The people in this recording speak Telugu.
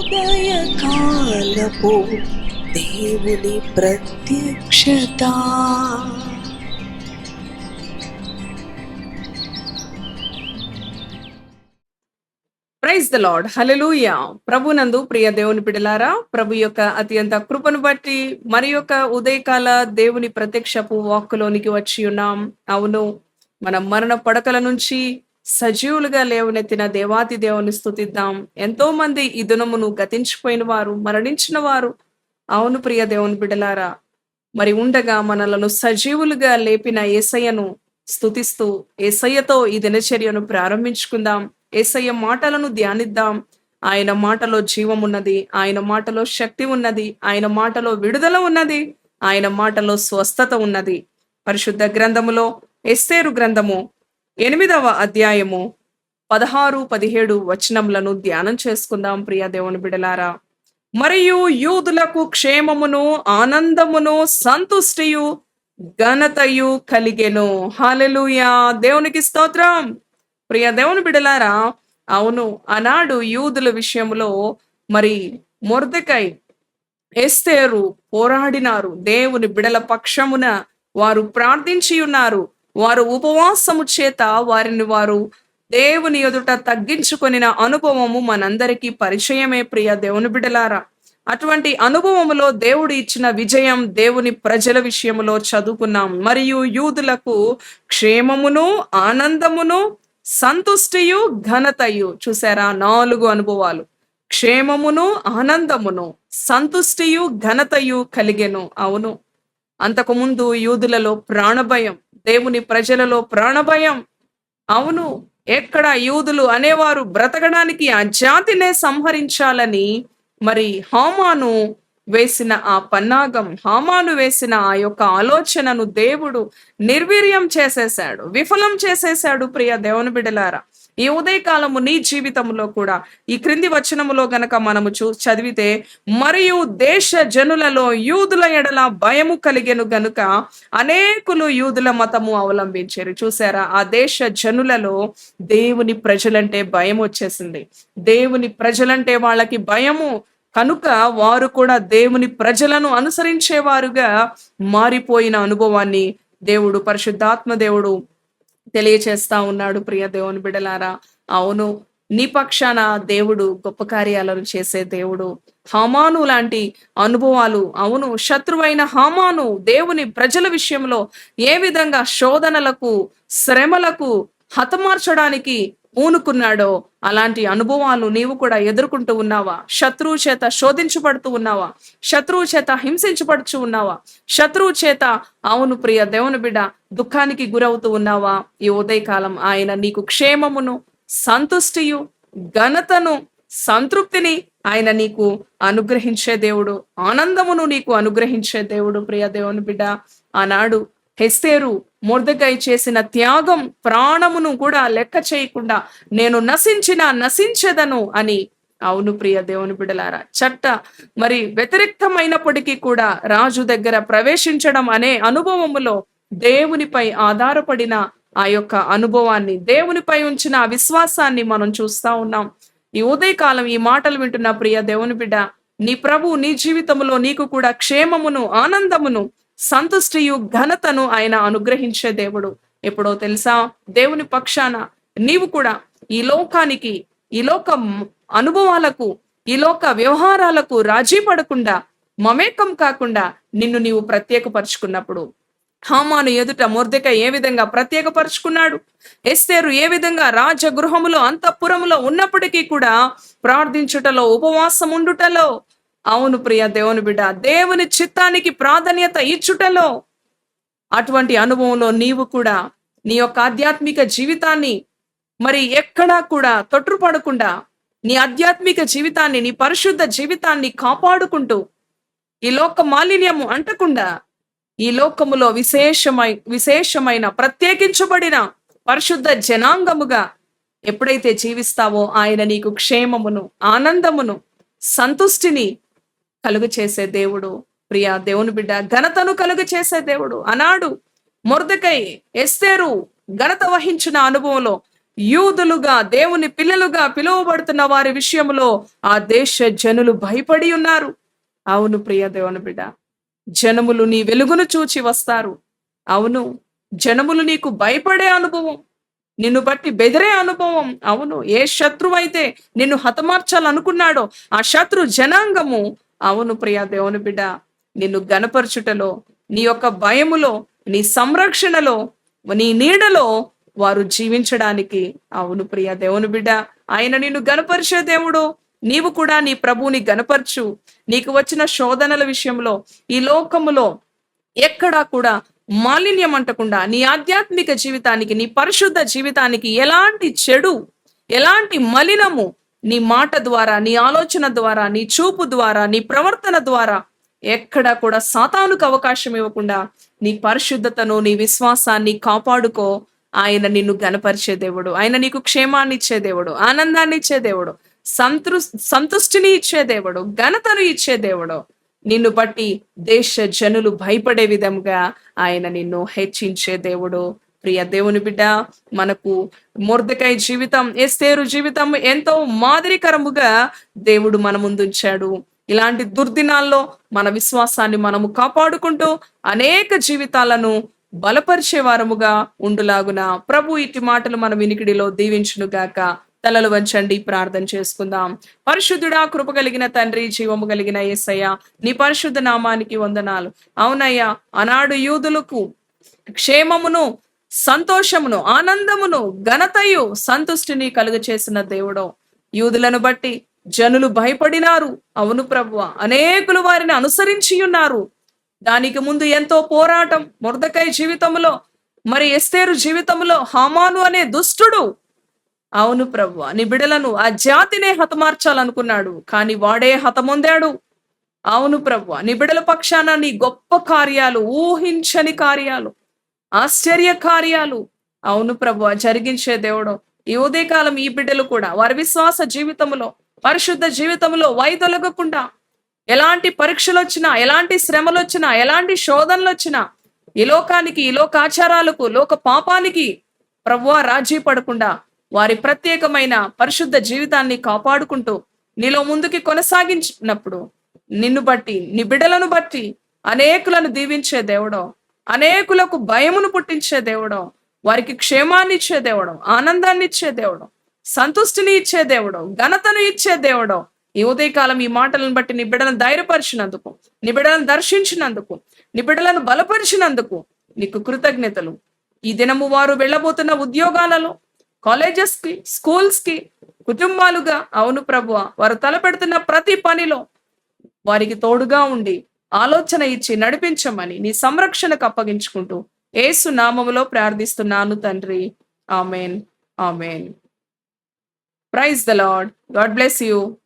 ఉదయకాలపు దేవుని ప్రత్యక్షత. ప్రైజ్ ద లార్డ్ హలలుయ ప్రభునందు ప్రియ దేవుని బిడలారా ప్రభు యొక్క అత్యంత కృపను బట్టి మరి యొక్క ఉదయకాల దేవుని ప్రత్యక్షపు వాక్కులోనికి వచ్చి ఉన్నాం. అవును మన మరణ పడకల నుంచి సజీవులుగా లేవనెత్తిన దేవాతి దేవుని స్థుతిద్దాం ఎంతో మంది ఈ దినమును గతించిపోయిన వారు మరణించిన వారు. అవును ప్రియ దేవుని బిడలారా మరి ఉండగా మనలను సజీవులుగా లేపిన ఏసయ్యను స్తుతిస్తూ ఏసయ్యతో ఈ దినచర్యను ప్రారంభించుకుందాం. ఏసయ్య మాటలను ధ్యానిద్దాం. ఆయన మాటలో జీవం ఉన్నది ఆయన మాటలో శక్తి ఉన్నది ఆయన మాటలో విడుదల ఉన్నది ఆయన మాటలో స్వస్థత ఉన్నది. పరిశుద్ధ గ్రంథములో ఎస్తేరు గ్రంథము ఎనిమిదవ అధ్యాయము పదహారు పదిహేడు వచనములను ధ్యానం చేసుకుందాం ప్రియ దేవుని బిడలారా. మరియు యూదులకు క్షేమమును ఆనందమును సంతుష్టియు ఘనతయు కలిగెను. హాలెలూయా దేవునికి స్తోత్రం. ప్రియ దేవుని బిడలారా అవును ఆనాడు యూదుల విషయంలో మరి మొర్దకై ఎస్తేరు పోరాడినారు. దేవుని బిడల పక్షమున వారు ప్రార్థించి ఉన్నారు వారు ఉపవాసము చేత వారిని వారు దేవుని ఎదుట తగ్గించుకొనిన అనుభవము మనందరికీ పరిచయమే ప్రియ దేవుని బిడలారా. అటువంటి అనుభవములో దేవుడు ఇచ్చిన విజయం దేవుని ప్రజల విషయములో చదువుకున్నాం మరియు యూదులకు క్షేమమును ఆనందమును సంతుష్టియు ఘనతయు చూసారా నాలుగు అనుభవాలు. క్షేమమును ఆనందమును సంతుష్టియు ఘనతయు కలిగెను. అవును. అంతకుముందు యూదులలో ప్రాణభయం దేవుని ప్రజలలో ప్రాణభయం. అవును ఎక్కడ యూదులు అనేవారు బ్రతకడానికి ఆ జాతినే సంహరించాలని మరి హామాను వేసిన ఆ పన్నాగం హామాను వేసిన ఆ యొక్క ఆలోచనను దేవుడు నిర్వీర్యం చేసేశాడు విఫలం చేసేశాడు ప్రియ దేవుని బిడలారా ఈ ఉదయకాలము నీ జీవితంలో కూడా ఈ క్రింది వచనములో గనక మనము చూ చదివితే మరియు దేశ జనులలో యూదుల ఎడల భయము కలిగెను గనుక అనేకులు యూదుల మతము అవలంబించారు. చూసారా? ఆ దేశ జనులలో దేవుని ప్రజలంటే భయం వచ్చేసింది. దేవుని ప్రజలంటే వాళ్ళకి భయము. కనుక వారు కూడా దేవుని ప్రజలను అనుసరించేవారుగా మారిపోయిన అనుభవాన్ని దేవుడు పరిశుద్ధాత్మ దేవుడు తెలియచేస్తా ఉన్నాడు ప్రియ దేవుని బిడలారా. అవును నీ పక్షాన దేవుడు గొప్ప కార్యాలను చేసే దేవుడు. హామాను లాంటి అనుభవాలు అవును శత్రువైన హామాను దేవుని ప్రజల విషయంలో ఏ విధంగా శోధనలకు శ్రమలకు హతమార్చడానికి పూనుకున్నాడో అలాంటి అనుభవాలు నీవు కూడా ఎదుర్కొంటూ ఉన్నావా? శత్రువు చేత శోధించబడుతూ ఉన్నావా? శత్రువు చేత హింసించబడుచు ఉన్నావా? శత్రువు చేత అవును ప్రియ దేవుని బిడ్డ దుఃఖానికి గురవుతూ ఉన్నావా? ఈ ఉదయకాలం ఆయన నీకు క్షేమమును సంతుష్టియు ఘనతను సంతృప్తిని ఆయన నీకు అనుగ్రహించే దేవుడు ఆనందమును నీకు అనుగ్రహించే దేవుడు ప్రియ దేవుని బిడ్డ. ఆనాడు హెస్తేరు మొర్దకై చేసిన త్యాగం ప్రాణమును కూడా లెక్క చేయకుండా నేను నశించిన నశించదను అని. అవును ప్రియ దేవుని బిడలారా చట్ట మరి వ్యతిరేక్తమైనప్పటికీ కూడా రాజు దగ్గర ప్రవేశించడం అనే అనుభవములో దేవునిపై ఆధారపడిన ఆ యొక్క అనుభవాన్ని దేవునిపై ఉంచిన విశ్వాసాన్ని మనం చూస్తా ఉన్నాం. ఈ ఉదయకాలం ఈ మాటలు వింటున్న ప్రియ దేవుని బిడ్డ నీ ప్రభు నీ జీవితంలో నీకు కూడా క్షేమమును ఆనందమును సంతుష్టియు ఘనతను ఆయన అనుగ్రహించే దేవుడు. ఎప్పుడో తెలుసా? దేవుని పక్షాన నీవు కూడా ఈ లోకానికి ఈ లోక అనుభవాలకు ఈ లోక వ్యవహారాలకు రాజీ పడకుండా మమేకం కాకుండా నిన్ను నీవు ప్రత్యేకపరుచుకున్నప్పుడు. హామాను ఎదుట మొర్దెక ఏ విధంగా ప్రత్యేకపరుచుకున్నాడు? ఎస్తేరు ఏ విధంగా రాజగృహములో అంతఃపురములో ఉన్నప్పటికీ కూడా ప్రార్థించుటలో ఉపవాసం ఉండుటలో అవును ప్రియ దేవుని బిడ్డ దేవుని చిత్తానికి ప్రాధాన్యత ఇచ్చుటలో అటువంటి అనుభవంలో నీవు కూడా నీ యొక్క ఆధ్యాత్మిక జీవితాన్ని మరి ఎక్కడా కూడా తొట్టుపడకుండా నీ ఆధ్యాత్మిక జీవితాన్ని నీ పరిశుద్ధ జీవితాన్ని కాపాడుకుంటూ ఈ లోక మాలిన్యము అంటకుండా ఈ లోకములో విశేషమై విశేషమైన ప్రత్యేకించబడిన పరిశుద్ధ జనాంగముగా ఎప్పుడైతే జీవిస్తావో ఆయన నీకు క్షేమమును ఆనందమును సంతుష్టిని కలుగు చేసే దేవుడు. ప్రియా దేవుని బిడ్డ ఘనతను కలుగు చేసే దేవుడు. అనాడు మురదకై ఎస్తేరు ఘనత వహించిన అనుభవంలో యూదులుగా దేవుని పిల్లలుగా పిలువబడుతున్న వారి విషయంలో ఆ దేశ జనులు భయపడి ఉన్నారు. అవును ప్రియ దేవుని బిడ్డ జనములు నీ వెలుగును చూచి వస్తారు. అవును జనములు నీకు భయపడే అనుభవం నిన్ను బట్టి బెదిరే అనుభవం. అవును ఏ శత్రువు అయితే నిన్ను హతమార్చాలనుకున్నాడో ఆ శత్రు జనాంగము అవును ప్రియా దేవుని బిడ్డ నిన్ను గనపరచుటలో నీ యొక్క భయములో నీ సంరక్షణలో నీ నీడలో వారు జీవించడానికి అవును ప్రియా దేవుని బిడ్డ. ఆయన నిన్ను గనపరిచే దేవుడు. నీవు కూడా నీ ప్రభువుని గనపరచు నీకు వచ్చిన శోధనల విషయంలో ఈ లోకములో ఎక్కడా కూడా మాలిన్యం అంటకుండా నీ ఆధ్యాత్మిక జీవితానికి నీ పరిశుద్ధ జీవితానికి ఎలాంటి చెడు ఎలాంటి మలినము నీ మాట ద్వారా నీ ఆలోచన ద్వారా నీ చూపు ద్వారా నీ ప్రవర్తన ద్వారా ఎక్కడా కూడా సాతానుకు అవకాశం ఇవ్వకుండా నీ పరిశుద్ధతను నీ విశ్వాసాన్ని కాపాడుకో. ఆయన నిన్ను గనపరిచే దేవుడు. ఆయన నీకు క్షేమాన్ని ఇచ్చే దేవుడు. ఆనందాన్ని ఇచ్చే దేవుడు. సంతృ సంతుష్టిని ఇచ్చే దేవుడు. ఘనతను ఇచ్చే దేవుడు. నిన్ను బట్టి దేశ జనులు భయపడే విధంగా ఆయన నిన్ను హెచ్చించే దేవుడు. ప్రియ దేవుని బిడ్డ మనకు మొర్దకాయ జీవితం ఎస్తేరు జీవితం ఎంతో మాదిరికరముగా దేవుడు మన ముందుంచాడు. ఇలాంటి దుర్దినాల్లో మన విశ్వాసాన్ని మనము కాపాడుకుంటూ అనేక జీవితాలను బలపరిచే వారముగా ఉండులాగున ప్రభు ఇటు మాటలు మన వినికిడిలో దీవించును గాక తలలు వంచండి ప్రార్థన చేసుకుందాం. పరిశుద్ధుడా కృప కలిగిన తండ్రి జీవము కలిగిన యేసయ్య నీ పరిశుద్ధ నామానికి వందనాలు. అవునయ్యా అనాడు యూదులకు క్షేమమును సంతోషమును ఆనందమును ఘనతయు సంతుష్టిని కలుగచేసిన దేవుడు. యూదులను బట్టి జనులు భయపడినారు. అవును ప్రభువ అనేకులు వారిని అనుసరించి ఉన్నారు. దానికి ముందు ఎంతో పోరాటం మొర్దకై జీవితంలో మరి ఎస్తేరు జీవితంలో హామాను అనే దుష్టుడు. అవును ప్రభు నీ బిడలను ఆ జాతినే హతమార్చాలనుకున్నాడు. కానీ వాడే హతమొందాడు. అవును ప్రభు నీ బిడల పక్షాన నీ గొప్ప కార్యాలు ఊహించని కార్యాలు ఆశ్చర్య కార్యాలు అవును ప్రభు జరిగించే దేవుడు. ఈ ఉదయకాలం ఈ బిడ్డలు కూడా వారి విశ్వాస జీవితంలో పరిశుద్ధ జీవితంలో వైదొలగకుండా ఎలాంటి పరీక్షలు వచ్చినా ఎలాంటి శ్రమలు వచ్చినా ఎలాంటి శోధనలు వచ్చినా ఈ లోకానికి ఈ లోకాచారాలకు లోక పాపానికి ప్రభువా రాజీ పడకుండా వారి ప్రత్యేకమైన పరిశుద్ధ జీవితాన్ని కాపాడుకుంటూ నీలో ముందుకి కొనసాగించినప్పుడు నిన్ను బట్టి నీ బిడ్డలను బట్టి అనేకులను దీవించే దేవుడో అనేకులకు భయమును పుట్టించే దేవుడో వారికి క్షేమాన్ని ఇచ్చే దేవుడు ఆనందాన్ని ఇచ్చే దేవుడు సంతుష్టిని ఇచ్చే దేవుడు ఘనతను ఇచ్చే దేవుడు. ఈ ఉదయకాలం ఈ మాటలను బట్టి నీ బిడ్డలను ధైర్యపరిచినందుకు నీ బిడ్డలను దర్శించినందుకు నీ బిడ్డలను బలపరిచినందుకు నీకు కృతజ్ఞతలు. ఈ దినము వారు వెళ్ళబోతున్న ఉద్యోగాలలో కాలేజెస్కి స్కూల్స్కి స్కూల్స్కి కుటుంబాలుగా అవును ప్రభువ వారు తలపెడుతున్న ప్రతి పనిలో వారికి తోడుగా ఉండి ఆలోచన ఇచ్చి నడిపించమని నీ సంరక్షణకు అప్పగించుకుంటూ ఏసు నామములో ప్రార్థిస్తున్నాను తండ్రి. Amen. Amen. Praise the Lord. God bless you.